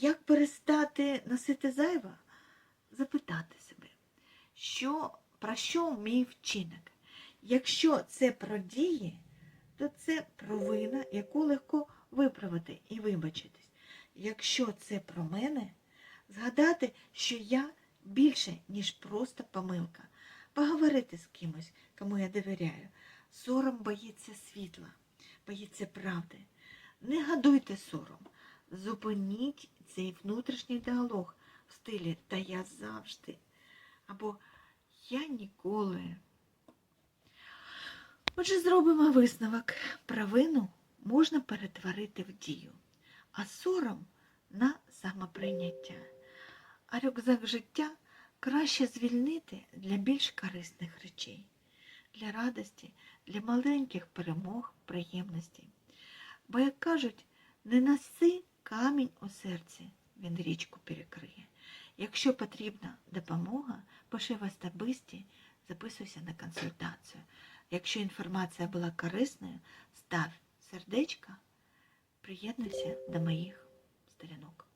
Як перестати носити зайве? Запитати себе, що, про що мій вчинок? Якщо це про дії, то це провина, яку легко виправити і вибачитись. Якщо це про мене, згадати, що я більше, ніж просто помилка, поговорити з кимось, кому я довіряю. Сором боїться світла, боїться правди. Не гадуйте сором, зупиніть цей внутрішній діалог в стилі Та я завжди або Я ніколи. Отже, зробимо висновок. Провину можна перетворити в дію, а сором на самоприйняття. А рюкзак життя краще звільнити для більш корисних речей, для радості, для маленьких перемог, приємностей. Бо, як кажуть, не носи камінь у серці, він річку перекриє. Якщо потрібна допомога, пиши в особисті, записуйся на консультацію. Якщо інформація була корисною, став сердечко, приєднуйся до моїх сторінок.